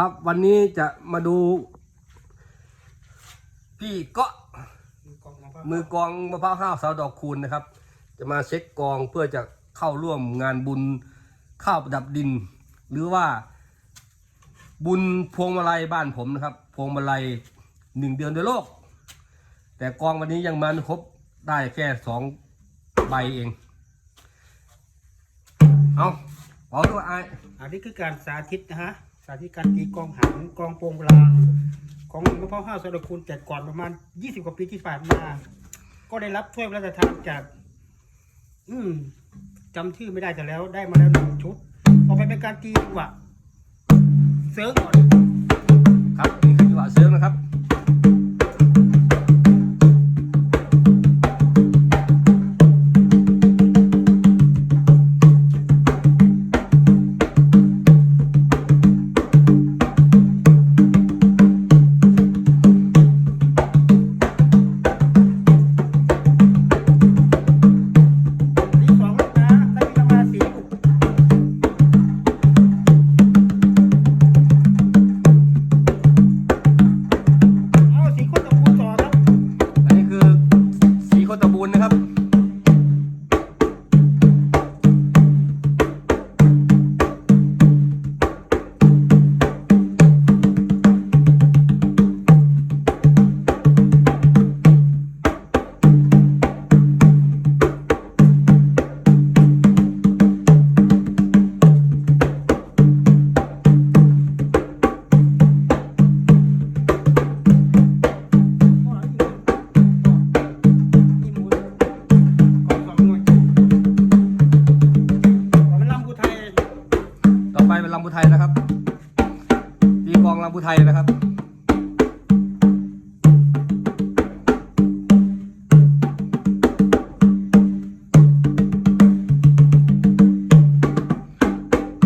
ครับวันนี้จะมาดู พี่เกาะมือกลองมะพร้าวห้าวสาวดอกคูณนะครับ จะมาเช็คกองเพื่อจะเข้าร่วมงานบุญข้าวประดับดิน หรือว่า บุญพวงมาลัยบ้านผมนะครับ พวงมาลัยหนึ่งเดือนโดวยโลก แต่กองวันนี้ยังมาไม่ครบได้แค่สองใบเอง เอาเอาด้วยไอ้อันนี้คือการสาธิตนะฮะสาธิตการตีกองหางกองโปรงลางของหลวงพ่อห้าวสระคุณแต่ก่อนประมาณ 20 กว่าปีที่ผ่านมา ก็ได้รับถ้วยพระราชทานจาก อืมจำชื่อไม่ได้แต่แล้ว ได้มาแล้วหนึ่งชุดเอาไปเป็นการตีจังหวะเซิร์ฟก่อน ครับนี่คือจังหวะเสริมนะครับ นนะครับ ตีกลองลำพูไทยนะครับ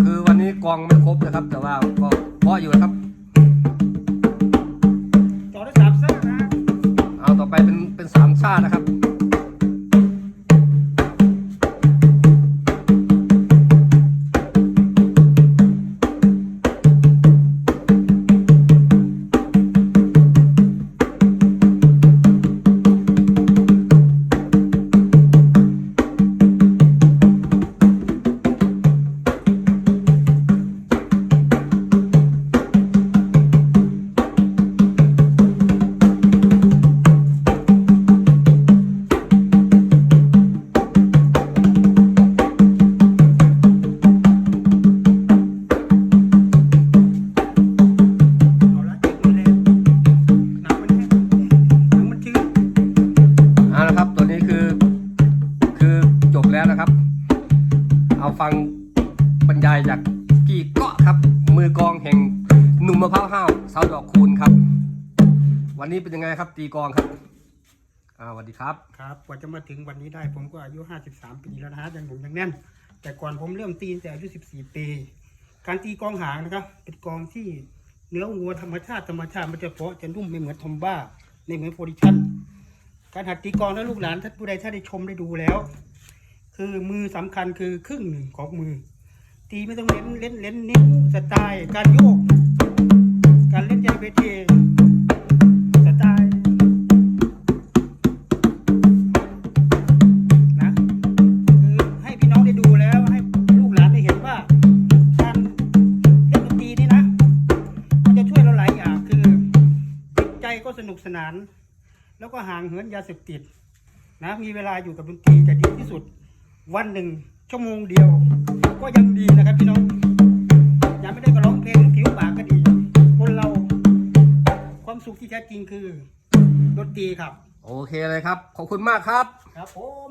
คือวันนี้กลองไม่ครบนะครับ แต่ว่าก็เพราะอยู่นะครับเอาต่อไปเป็นเป็นสามชาตินะครับ เอาฟังบรรยายจากพี่เกาะครับ มือกองแห่งหนุ่มมะพร้าวห้าวสาวดอกคูณครับ วันนี้เป็นยังไงครับ ตีกองครับอ่าสวัสดีครับครับกว่าจะมาถึงวันนี้ได้ผมก็อายุ 53 ปีแล้วนะฮะยังผมยังแน่น แต่ก่อนผมเริ่มตีตั้งแต่อายุ 14 ปี การตีกองหางนะครับ เป็นกองที่เนื้อวัวธรรมชาติธรรมชาติมันจะเพาะจะนุ่มไม่เหมือนทอมบ้าไม่เหมือนโพดิชันการหัดตีกองแล้วลูกหลานท่านผู้ใดถ้าได้ชมได้ดูแล้ว คือมือสำคัญคือครึ่งหนึ่งของมือ ตีไม่ต้องเล่นเล่นเล่นนิ้วสไตล์การโยก การเล่นยาเบเทสไตล์นะคือให้พี่น้องได้ดูแล้วให้ลูกหลานได้เห็นว่าการเล่นดนตรีนี่นะ มันจะช่วยเราหลายอย่างคือจิตใจก็สนุกสนาน แล้วก็ห่างเหินยาเสพติดนะมีเวลาอยู่กับดนตรีจะดีที่สุด วันหนึ่งชั่วโมงเดียว ก็ยังดีนะครับพี่น้องยังไม่ได้ก็ร้องเพลงผิวปากก็ดี คนเราความสุขที่แท้จริงคือดนตรีครับ โอเคเลยครับ ขอบคุณมากครับ ครับผม